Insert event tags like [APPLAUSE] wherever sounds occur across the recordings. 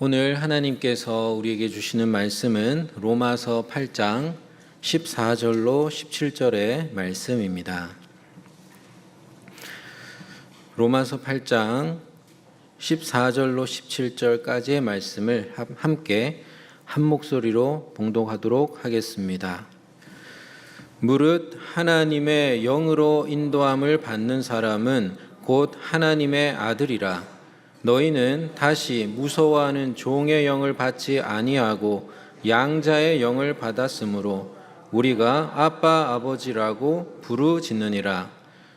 오늘 하나님께서 우리에게 주시는 말씀은 로마서 8장 14절로 17절의 말씀입니다. 로마서 8장 14절로 17절까지의 말씀을 함- 함께 한 목소리로 봉독하도록 하겠습니다. 무릇 하나님의 영으로 인도함을 받는 사람은 곧 하나님의 아들이라 너희는 다시 무서워하는 종의 영을 받지 아니하고 양자의 영을 받았으므로 우리가 아빠 아버지라고 부르짖느니라.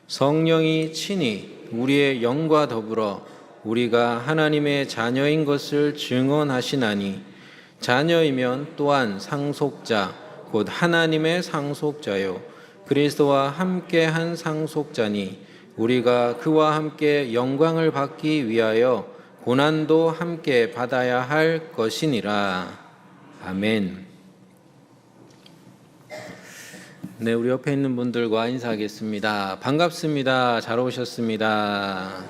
성령이 친히 우리의 영과 더불어 우리가 하나님의 자녀인 것을 증언하시나니 자녀이면 또한 상속자 곧 하나님의 상속자요. 그리스도와 함께 한 상속자니 우리가 그와 함께 영광을 받기 위하여 고난도 함께 받아야 할 것이니라 아멘. 네, 우리 옆에 있는 분들과 인사하겠습니다. 반갑습니다. 잘 오셨습니다.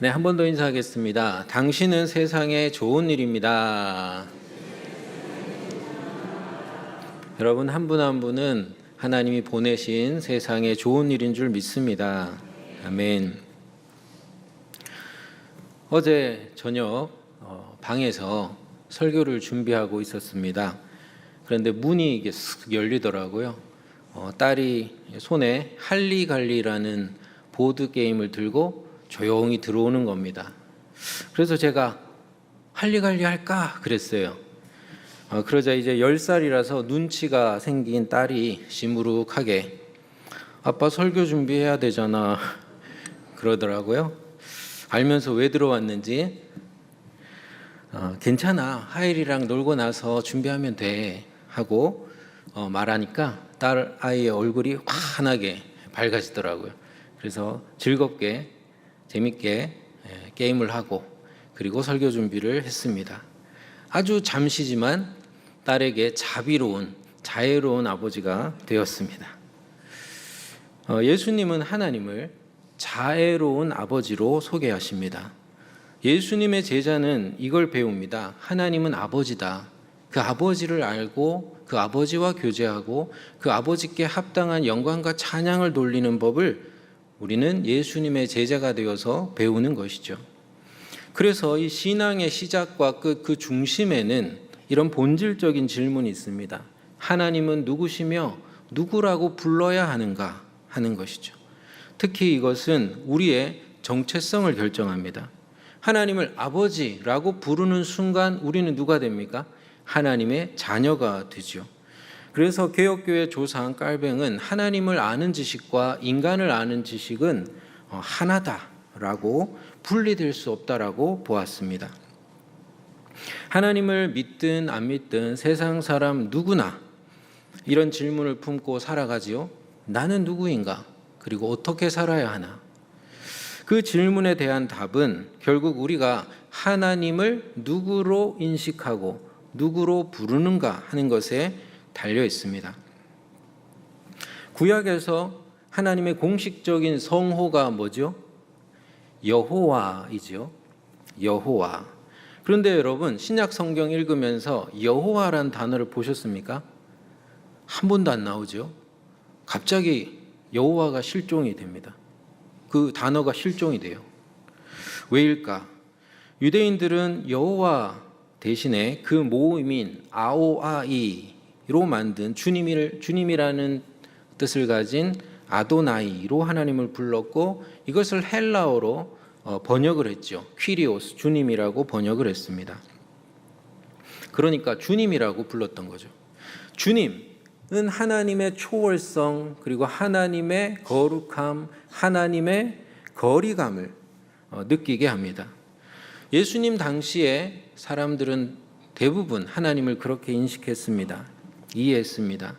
네, 한 번 더 인사하겠습니다. 당신은 세상에 좋은 일입니다. 여러분 한 분한 분은 하나님이 보내신 세상에 좋은 일인 줄 믿습니다. 아멘. 어제 저녁 어, 방에서 설교를 준비하고 있었습니다. 그런데 문이 이게 쓱 열리더라고요. 어, 딸이 손에 할리갈리라는 보드 게임을 들고 조용히 들어오는 겁니다. 그래서 제가 할리갈리 할까 그랬어요. 어, 그러자 이제 10살이라서 눈치가 생긴 딸이 시무룩하게 아빠 설교 준비해야 되잖아 그러더라고요. 알면서 왜 들어왔는지 어, 괜찮아 하일이랑 놀고 나서 준비하면 돼 하고 어, 말하니까 딸 아이의 얼굴이 환하게 밝아지더라고요. 그래서 즐겁게 재밌게 예, 게임을 하고 그리고 설교 준비를 했습니다. 아주 잠시지만 딸에게 자비로운 자애로운 아버지가 되었습니다. 어, 예수님은 하나님을 자애로운 아버지로 소개하십니다. 예수님의 제자는 이걸 배웁니다. 하나님은 아버지다. 그 아버지를 알고 그 아버지와 교제하고 그 아버지께 합당한 영광과 찬양을 돌리는 법을 우리는 예수님의 제자가 되어서 배우는 것이죠. 그래서 이 신앙의 시작과 끝 그 중심에는 이런 본질적인 질문이 있습니다. 하나님은 누구시며 누구라고 불러야 하는가 하는 것이죠. 특히 이것은 우리의 정체성을 결정합니다. 하나님을 아버지라고 부르는 순간 우리는 누가 됩니까? 하나님의 자녀가 되죠. 그래서 개혁교회 조상 깔뱅은 하나님을 아는 지식과 인간을 아는 지식은 어, 하나다라고 분리될 수 없다라고 보았습니다. 하나님을 믿든 안 믿든 세상 사람 누구나 이런 질문을 품고 살아가지요. 나는 누구인가? 그리고 어떻게 살아야 하나? 그 질문에 대한 답은 결국 우리가 하나님을 누구로 인식하고 누구로 부르는가 하는 것에 달려 있습니다. 구약에서 하나님의 공식적인 성호가 뭐죠? 여호와이죠. 여호와. 그런데 여러분 신약 성경 읽으면서 여호와란 단어를 보셨습니까? 한 번도 안 나오죠. 갑자기 여호와가 실종이 됩니다. 그 단어가 실종이 돼요. 왜일까? 유대인들은 여호와 대신에 그 모임인 아오아이로 만든 주님을 주님이라는 뜻을 가진 아도나이로 하나님을 불렀고 이것을 헬라어로 어, 번역을 했죠. 퀴리오스 주님이라고 번역을 했습니다. 그러니까 주님이라고 불렀던 거죠. 주님은 하나님의 초월성 그리고 하나님의 거룩함, 하나님의 거리감을 어, 느끼게 합니다. 예수님 당시에 사람들은 대부분 하나님을 그렇게 인식했습니다. 이해했습니다.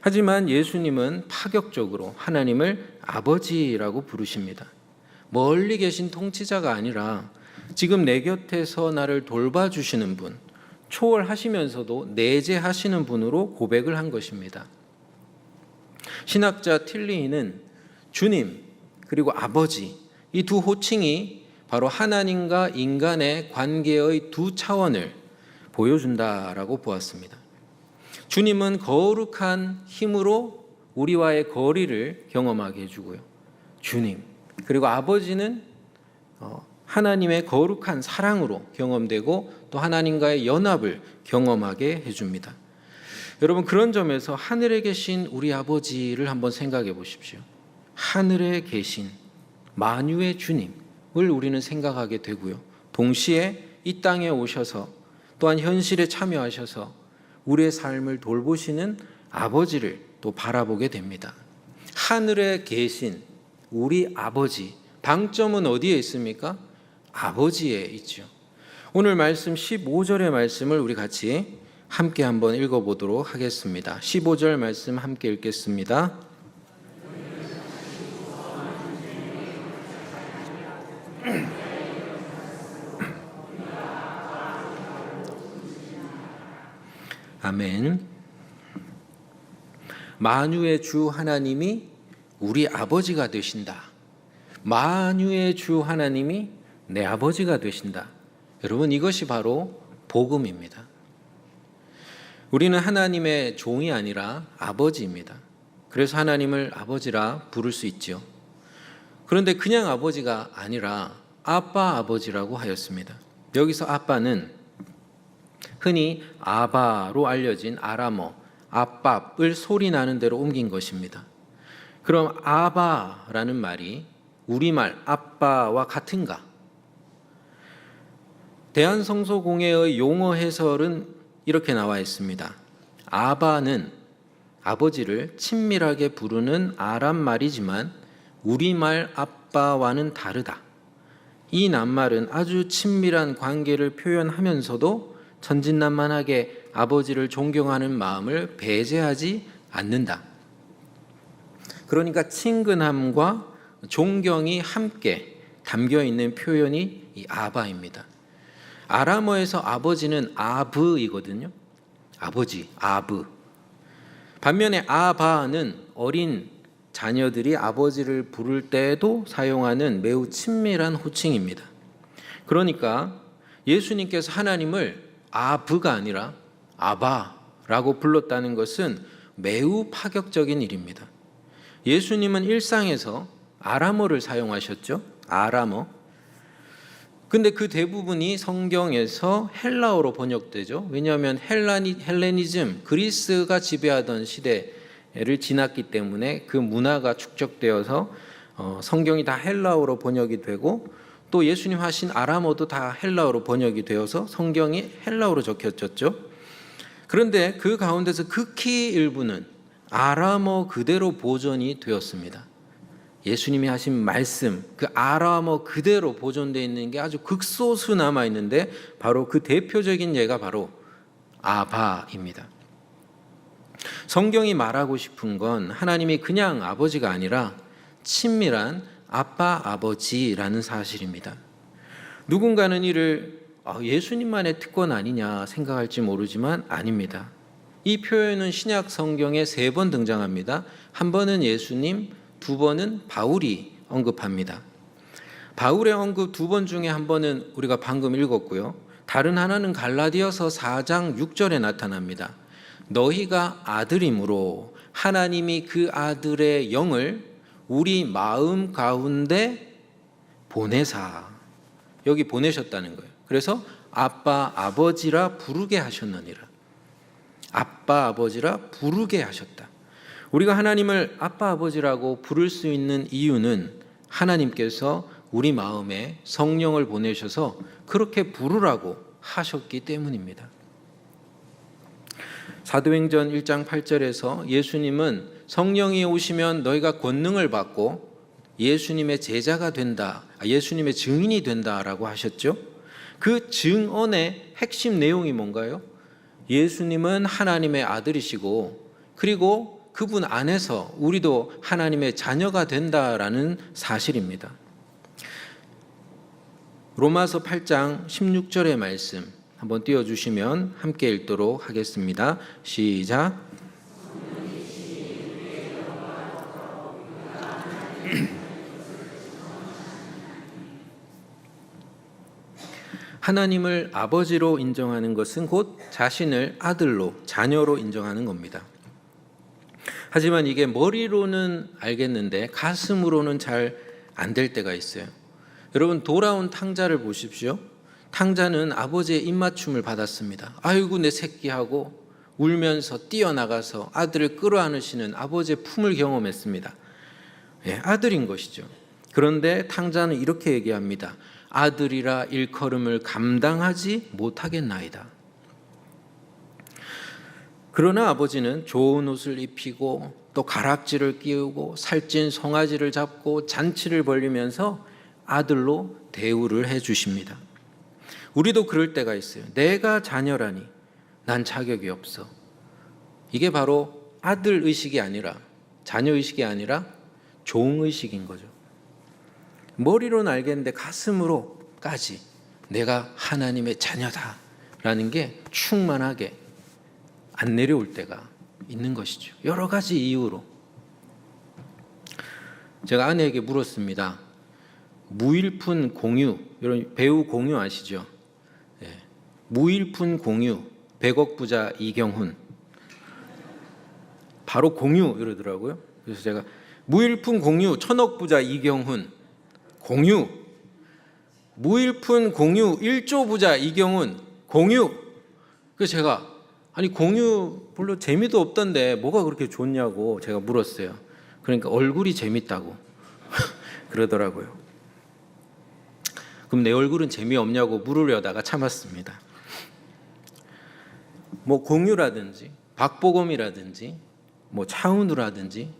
하지만 예수님은 파격적으로 하나님을 아버지라고 부르십니다. 멀리 계신 통치자가 아니라 지금 내 곁에서 나를 돌봐주시는 분, 초월하시면서도 내재하시는 분으로 고백을 한 것입니다. 신학자 틸리히는 주님 그리고 아버지 이 두 호칭이 바로 하나님과 인간의 관계의 두 차원을 보여준다라고 보았습니다. 주님은 거룩한 힘으로 우리와의 거리를 경험하게 해주고요. 주님 그리고 아버지는 어, 하나님의 거룩한 사랑으로 경험되고 또 하나님과의 연합을 경험하게 해줍니다. 여러분 그런 점에서 하늘에 계신 우리 아버지를 한번 생각해 보십시오. 하늘에 계신 만유의 주님을 우리는 생각하게 되고요. 동시에 이 땅에 오셔서 또한 현실에 참여하셔서 우리의 삶을 돌보시는 아버지를 또 바라보게 됩니다. 하늘에 계신 우리 아버지 방점은 어디에 있습니까? 아버지에 있죠. 오늘 말씀 15절의 말씀을 우리 같이 함께 한번 읽어 보도록 하겠습니다. 15절 말씀 함께 읽겠습니다. [CLEARS THROAT] 아멘. 만유의 주 하나님이 우리 아버지가 되신다. 만유의 주 하나님이 내 아버지가 되신다. 여러분 이것이 바로 복음입니다. 우리는 하나님의 종이 아니라 아버지입니다. 그래서 하나님을 아버지라 부를 수 있지요. 그런데 그냥 아버지가 아니라 아빠 아버지라고 하였습니다. 여기서 아빠는 흔히 아바로 알려진 아람어 아빠을 소리 나는 대로 옮긴 것입니다. 그럼 아바라는 말이 우리말 아빠와 같은가? 대한성소공회의 용어 해설은 이렇게 나와 있습니다. 아바는 아버지를 친밀하게 부르는 아람 말이지만 우리말 아빠와는 다르다. 이 낱말은 아주 친밀한 관계를 표현하면서도 천진난만하게 아버지를 존경하는 마음을 배제하지 않는다. 그러니까 친근함과 존경이 함께 담겨 있는 표현이 이 아바입니다. 아람어에서 아버지는 아브이거든요. 아버지, 아브. 반면에 아바는 어린 자녀들이 아버지를 부를 때에도 사용하는 매우 친밀한 호칭입니다. 그러니까 예수님께서 하나님을 아브가 아니라 아바라고 불렀다는 것은 매우 파격적인 일입니다. 예수님은 일상에서 아람어를 사용하셨죠. 아람어. 근데 그 대부분이 성경에서 헬라어로 번역되죠. 왜냐하면 헬라니, 헬레니즘, 그리스가 지배하던 시대를 지났기 때문에 그 문화가 축적되어서 어, 성경이 다 헬라어로 번역이 되고 또 예수님 하신 아람어도 다 헬라어로 번역이 되어서 성경이 헬라어로 적혀졌죠. 그런데 그 가운데서 극히 일부는 아람어 그대로 보존이 되었습니다. 예수님이 하신 말씀, 그 아람어 그대로 보존되어 있는 게 아주 극소수 남아 있는데 바로 그 대표적인 예가 바로 아바입니다. 성경이 말하고 싶은 건 하나님이 그냥 아버지가 아니라 친밀한 아빠 아버지라는 사실입니다. 누군가는 이를 아, 예수님만의 특권 아니냐 생각할지 모르지만 아닙니다. 이 표현은 신약 성경에 세 번 등장합니다. 한 번은 예수님, 두 번은 바울이 언급합니다. 바울의 언급 두 번 중에 한 번은 우리가 방금 읽었고요. 다른 하나는 갈라디아서 4장 6절에 나타납니다. 너희가 아들이므로 하나님이 그 아들의 영을 우리 마음 가운데 보내사 여기 보내셨다는 거예요. 그래서 아빠 아버지라 부르게 하셨느니라. 아빠 아버지라 부르게 하셨다. 우리가 하나님을 아빠 아버지라고 부를 수 있는 이유는 하나님께서 우리 마음에 성령을 보내셔서 그렇게 부르라고 하셨기 때문입니다. 사도행전 1장 8절에서 예수님은 성령이 오시면 너희가 권능을 받고 예수님의 제자가 된다. 아, 예수님의 증인이 된다라고 하셨죠. 그 증언의 핵심 내용이 뭔가요? 예수님은 하나님의 아들이시고 그리고 그분 안에서 우리도 하나님의 자녀가 된다라는 사실입니다. 로마서 8장 16절의 말씀 한번 띄워 주시면 함께 읽도록 하겠습니다. 시작. 하나님을 아버지로 인정하는 것은 곧 자신을 아들로, 자녀로 인정하는 겁니다. 하지만 이게 머리로는 알겠는데 가슴으로는 잘 안 될 때가 있어요. 여러분 돌아온 탕자를 보십시오. 탕자는 아버지의 입맞춤을 받았습니다. 아이고 내 새끼하고 울면서 뛰어나가서 아들을 끌어안으시는 아버지의 품을 경험했습니다. 예, 아들인 것이죠. 그런데 탕자는 이렇게 얘기합니다. 아들이라 일컬음을 감당하지 못하겠나이다. 그러나 아버지는 좋은 옷을 입히고 또 가락지를 끼우고 살찐 송아지를 잡고 잔치를 벌리면서 아들로 대우를 해 주십니다. 우리도 그럴 때가 있어요. 내가 자녀라니 난 자격이 없어. 이게 바로 아들 의식이 아니라 자녀 의식이 아니라 종 의식인 거죠. 머리로는 알겠는데 가슴으로까지 내가 하나님의 자녀다라는 게 충만하게 안 내려올 때가 있는 것이죠. 여러 가지 이유로. 제가 아내에게 물었습니다. 무일푼 공유, 이런 배우 공유 아시죠? 예. 무일푼 공유, 100억 부자 이경훈. 바로 공유 이러더라고요. 그래서 제가 무일푼 공유, 천억 부자 이경훈. 공유. 무일푼 공유, 1조 부자 이경훈. 공유. 그래서 제가 아니 공유 별로 재미도 없던데 뭐가 그렇게 좋냐고 제가 물었어요. 그러니까 얼굴이 재밌다고 [LAUGHS] 그러더라고요. 그럼 내 얼굴은 재미없냐고 물으려다가 참았습니다. 뭐 공유라든지 박보검이라든지 뭐 차은우라든지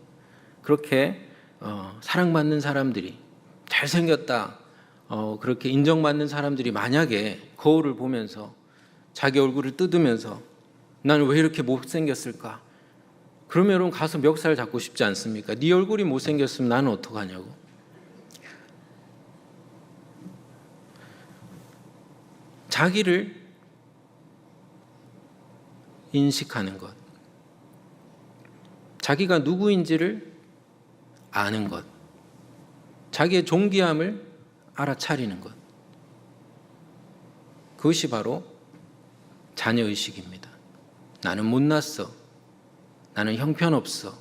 그렇게 어, 사랑받는 사람들이 잘생겼다 어, 그렇게 인정받는 사람들이 만약에 거울을 보면서 자기 얼굴을 뜯으면서 나는 왜 이렇게 못생겼을까? 그러면 여러분 가서 멱살 잡고 싶지 않습니까? 네 얼굴이 못생겼으면 나는 어떡하냐고. 자기를 인식하는 것. 자기가 누구인지를 아는 것. 자기의 존귀함을 알아차리는 것. 그것이 바로 자녀의식입니다. 나는 못났어. 나는 형편없어.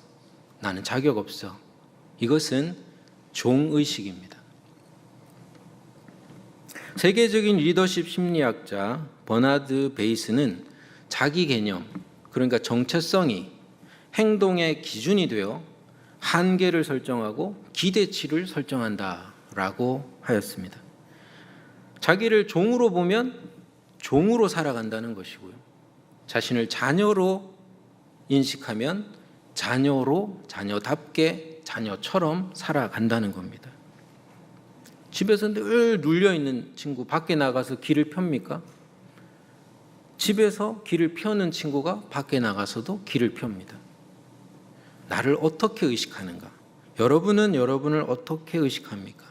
나는 자격 없어. 이것은 종의식입니다. 세계적인 리더십 심리학자 버나드 베이스는 자기 개념, 그러니까 정체성이 행동의 기준이 되어 한계를 설정하고 기대치를 설정한다라고 하였습니다. 자기를 종으로 보면 종으로 살아간다는 것이고요. 자신을 자녀로 인식하면 자녀로 자녀답게 자녀처럼 살아간다는 겁니다. 집에서 늘 눌려 있는 친구 밖에 나가서 길을 펴니까 집에서 길을 펴는 친구가 밖에 나가서도 길을 펴니다. 나를 어떻게 의식하는가? 여러분은 여러분을 어떻게 의식합니까?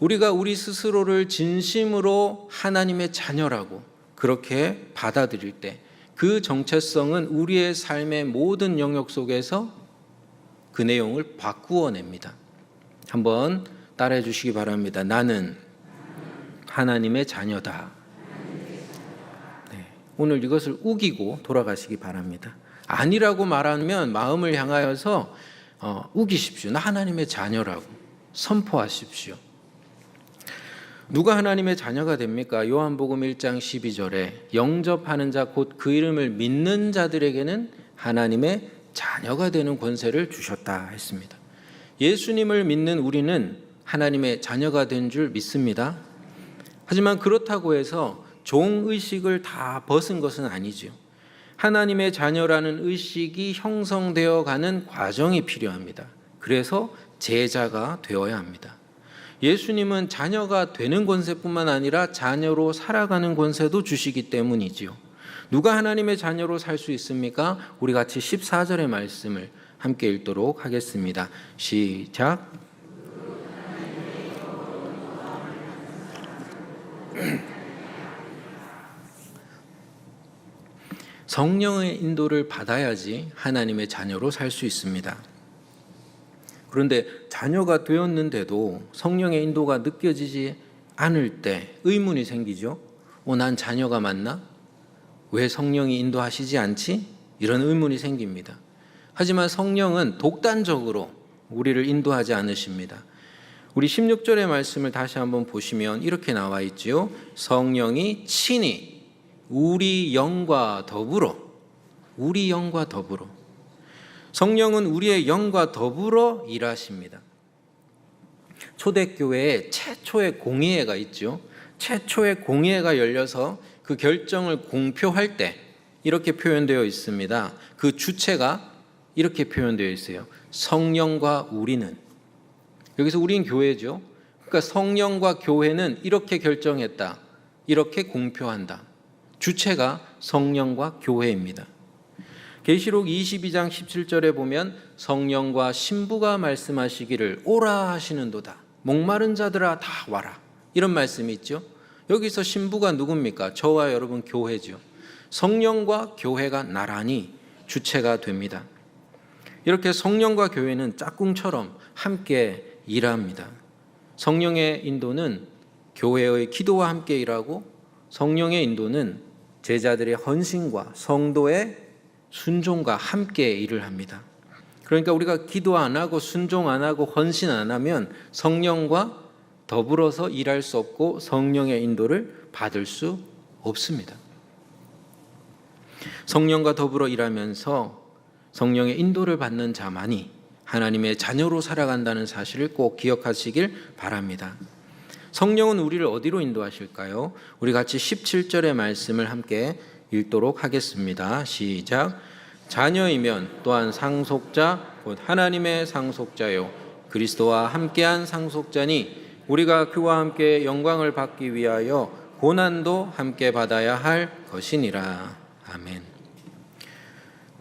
우리가 우리 스스로를 진심으로 하나님의 자녀라고 그렇게 받아들일 때 그 정체성은 우리의 삶의 모든 영역 속에서 그 내용을 바꾸어 냅니다. 한번 따라해 주시기 바랍니다. 나는 하나님의 자녀다. 네, 오늘 이것을 우기고 돌아가시기 바랍니다. 아니라고 말하면 마음을 향하여서 어, 우기십시오. 나 하나님의 자녀라고 선포하십시오. 누가 하나님의 자녀가 됩니까? 요한복음 1장 12절에 영접하는 자 곧 그 이름을 믿는 자들에게는 하나님의 자녀가 되는 권세를 주셨다 했습니다. 예수님을 믿는 우리는 하나님의 자녀가 된 줄 믿습니다. 하지만 그렇다고 해서 종 의식을 다 벗은 것은 아니지요. 하나님의 자녀라는 의식이 형성되어 가는 과정이 필요합니다. 그래서 제자가 되어야 합니다. 예수님은 자녀가 되는 권세뿐만 아니라 자녀로 살아가는 권세도 주시기 때문이지요. 누가 하나님의 자녀로 살 수 있습니까? 우리 같이 14절의 말씀을 함께 읽도록 하겠습니다. 시작. [CLEARS THROAT] 성령의 인도를 받아야지 하나님의 자녀로 살 수 있습니다. 그런데 자녀가 되었는데도 성령의 인도가 느껴지지 않을 때 의문이 생기죠. 어, 난 자녀가 맞나? 왜 성령이 인도하시지 않지? 이런 의문이 생깁니다. 하지만 성령은 독단적으로 우리를 인도하지 않으십니다. 우리 16절의 말씀을 다시 한번 보시면 이렇게 나와 있지요. 성령이 친히 우리 영과 더불어 우리 영과 더불어 성령은 우리의 영과 더불어 일하십니다. 초대교회에 최초의 공의회가 있죠. 최초의 공의회가 열려서 그 결정을 공표할 때 이렇게 표현되어 있습니다. 그 주체가 이렇게 표현되어 있어요. 성령과 우리는 여기서 우린 교회죠. 그러니까 성령과 교회는 이렇게 결정했다. 이렇게 공표한다. 주체가 성령과 교회입니다. 계시록 22장 17절에 보면 성령과 신부가 말씀하시기를 오라 하시는도다. 목마른 자들아 다 와라. 이런 말씀이 있죠. 여기서 신부가 누굽니까? 저와 여러분 교회죠. 성령과 교회가 나란히 주체가 됩니다. 이렇게 성령과 교회는 짝꿍처럼 함께 일합니다. 성령의 인도는 교회의 기도와 함께 일하고 성령의 인도는 제자들의 헌신과 성도의 순종과 함께 일을 합니다. 그러니까 우리가 기도 안 하고 순종 안 하고 헌신 안 하면 성령과 더불어서 일할 수 없고 성령의 인도를 받을 수 없습니다. 성령과 더불어 일하면서 성령의 인도를 받는 자만이 하나님의 자녀로 살아간다는 사실을 꼭 기억하시길 바랍니다. 성령은 우리를 어디로 인도하실까요? 우리 같이 17절의 말씀을 함께 읽도록 하겠습니다. 시작. 자녀이면 또한 상속자 곧 하나님의 상속자요 그리스도와 함께한 상속자니 우리가 그와 함께 영광을 받기 위하여 고난도 함께 받아야 할 것이니라. 아멘.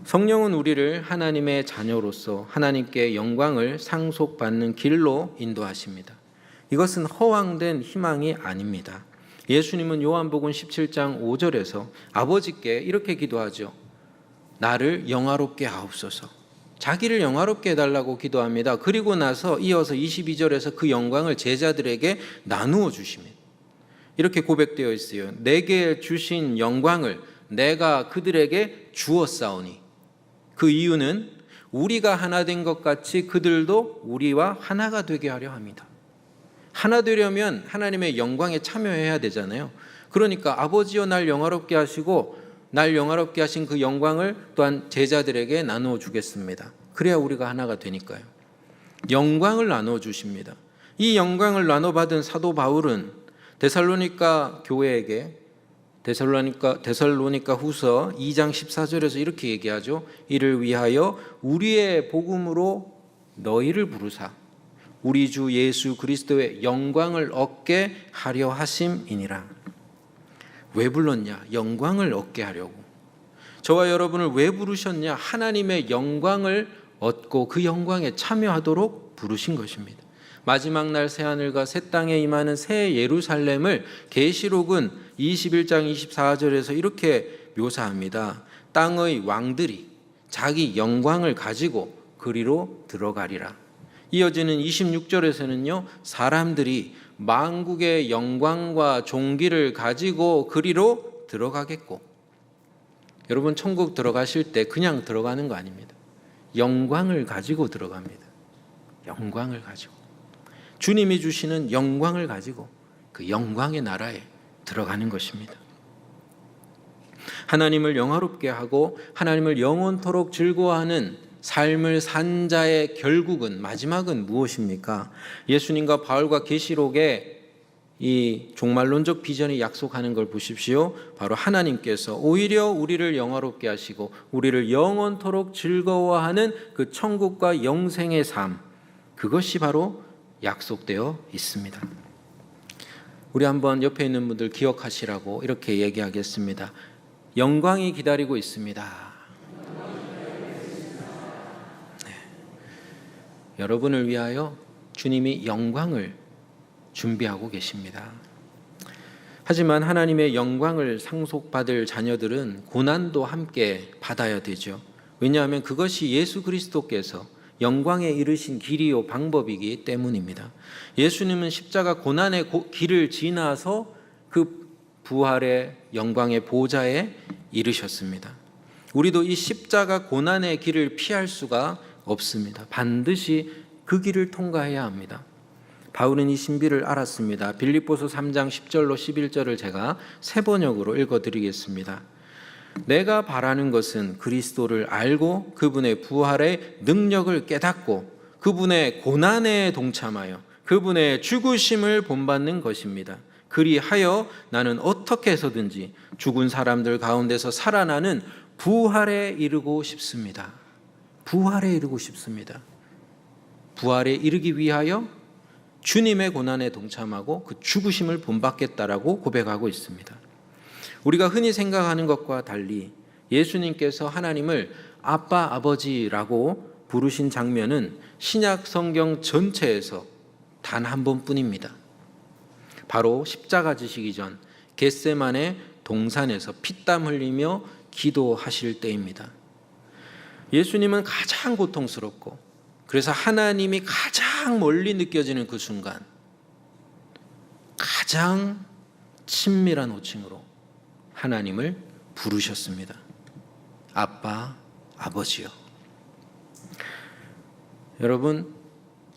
성령은 우리를 하나님의 자녀로서 하나님께 영광을 상속받는 길로 인도하십니다. 이것은 허황된 희망이 아닙니다. 예수님은 요한복음 17장 5절에서 아버지께 이렇게 기도하죠. 나를 영화롭게 하옵소서. 자기를 영화롭게 해달라고 기도합니다. 그리고 나서 이어서 22절에서 그 영광을 제자들에게 나누어 주십니다. 이렇게 고백되어 있어요. 내게 주신 영광을 내가 그들에게 주었사오니. 그 이유는 우리가 하나 된 것 같이 그들도 우리와 하나가 되게 하려 합니다. 하나 되려면 하나님의 영광에 참여해야 되잖아요. 그러니까 아버지여 날 영화롭게 하시고 날 영화롭게 하신 그 영광을 또한 제자들에게 나누어 주겠습니다. 그래야 우리가 하나가 되니까요. 영광을 나누어 주십니다. 이 영광을 나눠 받은 사도 바울은 데살로니가 교회에게 데살로니가 데살로니가 후서 2장 14절에서 이렇게 얘기하죠. 이를 위하여 우리의 복음으로 너희를 부르사 우리 주 예수 그리스도의 영광을 얻게 하려 하심이니라. 왜 불렀냐? 영광을 얻게 하려고. 저와 여러분을 왜 부르셨냐? 하나님의 영광을 얻고 그 영광에 참여하도록 부르신 것입니다. 마지막 날 새 하늘과 새 땅에 임하는 새 예루살렘을 계시록은 21장 24절에서 이렇게 묘사합니다. 땅의 왕들이 자기 영광을 가지고 그리로 들어가리라. 이어지는 26절에서는요. 사람들이 만국의 영광과 종기를 가지고 그리로 들어가겠고 여러분 천국 들어가실 때 그냥 들어가는 거 아닙니다. 영광을 가지고 들어갑니다. 영광을 가지고 주님이 주시는 영광을 가지고 그 영광의 나라에 들어가는 것입니다. 하나님을 영화롭게 하고 하나님을 영원토록 즐거워하는 삶을 산 자의 결국은 마지막은 무엇입니까? 예수님과 바울과 계시록에 이 종말론적 비전이 약속하는 걸 보십시오. 바로 하나님께서 오히려 우리를 영화롭게 하시고 우리를 영원토록 즐거워하는 그 천국과 영생의 삶 그것이 바로 약속되어 있습니다. 우리 한번 옆에 있는 분들 기억하시라고 이렇게 얘기하겠습니다. 영광이 기다리고 있습니다. 여러분을 위하여 주님이 영광을 준비하고 계십니다. 하지만 하나님의 영광을 상속받을 자녀들은 고난도 함께 받아야 되죠. 왜냐하면 그것이 예수 그리스도께서 영광에 이르신 길이요 방법이기 때문입니다. 예수님은 십자가 고난의 길을 지나서 그 부활의 영광의 보좌에 이르셨습니다. 우리도 이 십자가 고난의 길을 피할 수가 없습니다. 반드시 그 길을 통과해야 합니다. 바울은 이 신비를 알았습니다. 빌립보서 3장 10절로 11절을 제가 세 번역으로 읽어 드리겠습니다. 내가 바라는 것은 그리스도를 알고 그분의 부활의 능력을 깨닫고 그분의 고난에 동참하여 그분의 죽으심을 본받는 것입니다. 그리하여 나는 어떻게 해서든지 죽은 사람들 가운데서 살아나는 부활에 이르고 싶습니다. 부활에 이르고 싶습니다. 부활에 이르기 위하여 주님의 고난에 동참하고 그 죽으심을 본받겠다라고 고백하고 있습니다. 우리가 흔히 생각하는 것과 달리 예수님께서 하나님을 아빠 아버지라고 부르신 장면은 신약 성경 전체에서 단 한 번뿐입니다. 바로 십자가 지시기 전 겟세만의 동산에서 피땀 흘리며 기도하실 때입니다. 예수님은 가장 고통스럽고 그래서 하나님이 가장 멀리 느껴지는 그 순간 가장 친밀한 호칭으로 하나님을 부르셨습니다. 아빠, 아버지요. 여러분,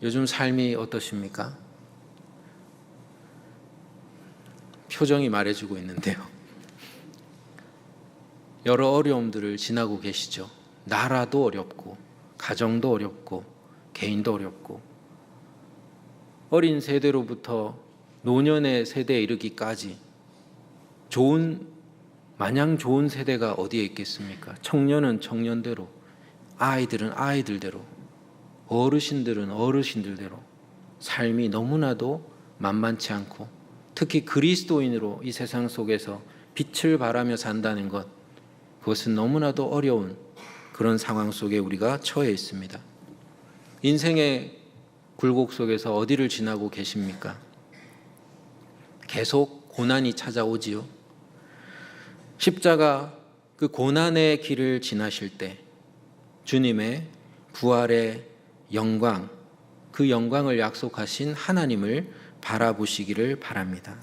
요즘 삶이 어떠십니까? 표정이 말해주고 있는데요. 여러 어려움들을 지나고 계시죠. 나라도 어렵고, 가정도 어렵고, 개인도 어렵고, 어린 세대로부터 노년의 세대에 이르기까지 좋은 마냥 좋은 세대가 어디에 있겠습니까? 청년은 청년대로, 아이들은 아이들대로, 어르신들은 어르신들대로 삶이 너무나도 만만치 않고 특히 그리스도인으로 이 세상 속에서 빛을 발하며 산다는 것 그것은 너무나도 어려운 그런 상황 속에 우리가 처해 있습니다. 인생의 굴곡 속에서 어디를 지나고 계십니까? 계속 고난이 찾아오지요. 십자가 그 고난의 길을 지나실 때 주님의 부활의 영광, 그 영광을 약속하신 하나님을 바라보시기를 바랍니다.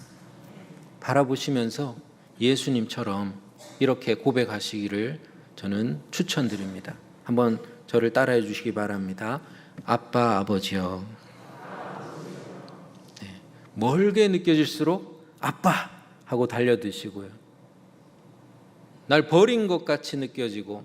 바라보시면서 예수님처럼 이렇게 고백하시기를 저는 추천드립니다. 한번 저를 따라해 주시기 바랍니다. 아빠, 아버지요. 네, 멀게 느껴질수록 아빠 하고 달려드시고요. 날 버린 것 같이 느껴지고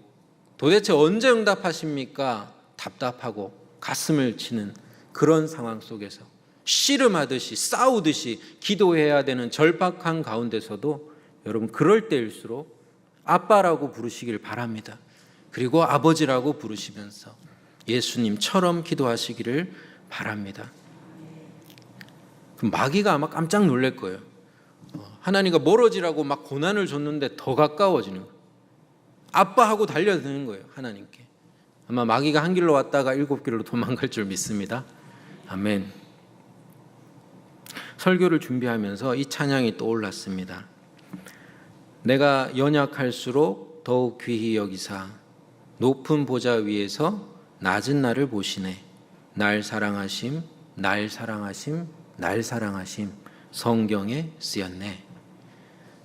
도대체 언제 응답하십니까? 답답하고 가슴을 치는 그런 상황 속에서 씨름하듯이 싸우듯이 기도해야 되는 절박한 가운데서도 여러분 그럴 때일수록 아빠라고 부르시길 바랍니다. 그리고 아버지라고 부르시면서 예수님처럼 기도하시기를 바랍니다. 그 마귀가 아마 깜짝 놀랄 거예요. 어, 하나님과 멀어지라고 막 고난을 줬는데 더 가까워지는. 아빠하고 달려드는 거예요. 하나님께. 아마 마귀가 한 길로 왔다가 일곱 길로 도망갈 줄 믿습니다. 아멘. 설교를 준비하면서 이 찬양이 떠올랐습니다. 내가 연약할수록 더욱 귀히 여기사 높은 보좌 위에서 낮은 나를 보시네. 날 사랑하심, 날 사랑하심, 날 사랑하심 성경에 쓰였네.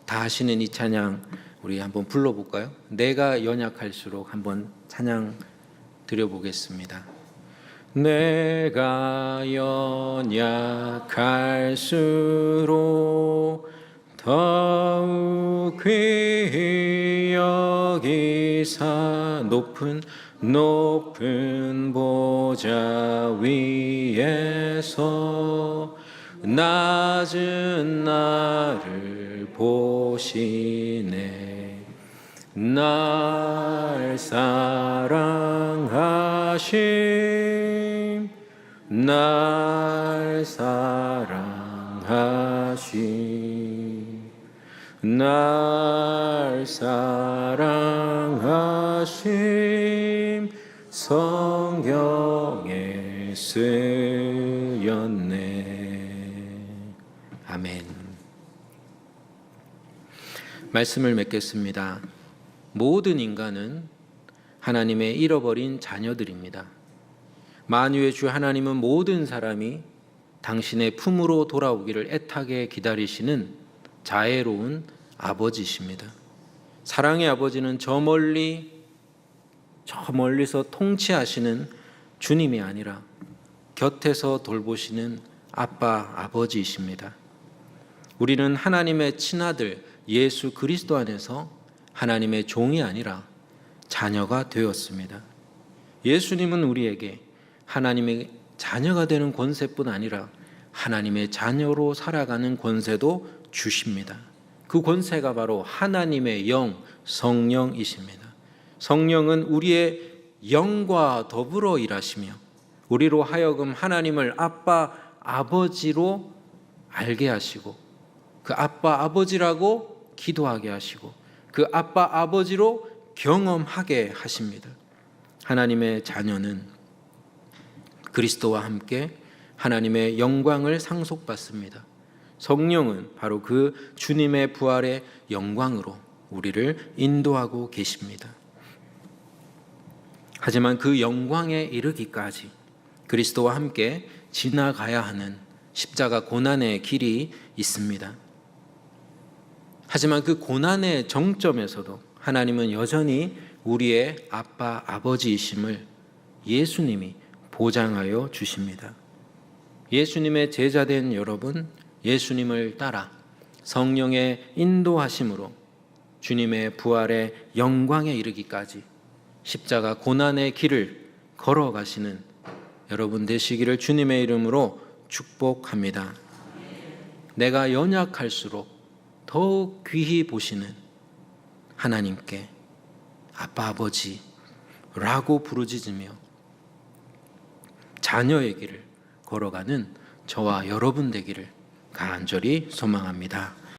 다 하시는 이 찬양 우리 한번 불러볼까요? 내가 연약할수록 한번 찬양 드려보겠습니다. 내가 연약할수록 더욱 귀히 여기사 높은 높은 보좌 위에서 낮은 나를 보시네. 날 사랑하심 날 사랑하심 날 사랑하심 성경에 쓰였네 아멘 말씀을 맺겠습니다. 모든 인간은 하나님의 잃어버린 자녀들입니다. 만유의 주 하나님은 모든 사람이 당신의 품으로 돌아오기를 애타게 기다리시는 자애로운 아버지십니다. 사랑의 아버지는 저 멀리 저 멀리서 통치하시는 주님이 아니라 곁에서 돌보시는 아빠 아버지이십니다. 우리는 하나님의 친아들 예수 그리스도 안에서 하나님의 종이 아니라 자녀가 되었습니다. 예수님은 우리에게 하나님의 자녀가 되는 권세뿐 아니라 하나님의 자녀로 살아가는 권세도 주십니다. 그 권세가 바로 하나님의 영, 성령이십니다. 성령은 우리의 영과 더불어 일하시며 우리로 하여금 하나님을 아빠, 아버지로 알게 하시고 그 아빠, 아버지라고 기도하게 하시고 그 아빠, 아버지로 경험하게 하십니다. 하나님의 자녀는 그리스도와 함께 하나님의 영광을 상속받습니다. 성령은 바로 그 주님의 부활의 영광으로 우리를 인도하고 계십니다. 하지만 그 영광에 이르기까지 그리스도와 함께 지나가야 하는 십자가 고난의 길이 있습니다. 하지만 그 고난의 정점에서도 하나님은 여전히 우리의 아빠, 아버지이심을 예수님이 보장하여 주십니다. 예수님의 제자된 여러분, 예수님을 따라 성령의 인도하심으로 주님의 부활의 영광에 이르기까지 십자가 고난의 길을 걸어가시는 여러분 되시기를 주님의 이름으로 축복합니다. 내가 연약할수록 더욱 귀히 보시는 하나님께 아빠 아버지라고 부르짖으며 자녀의 길을 걸어가는 저와 여러분 되기를 간절히 소망합니다.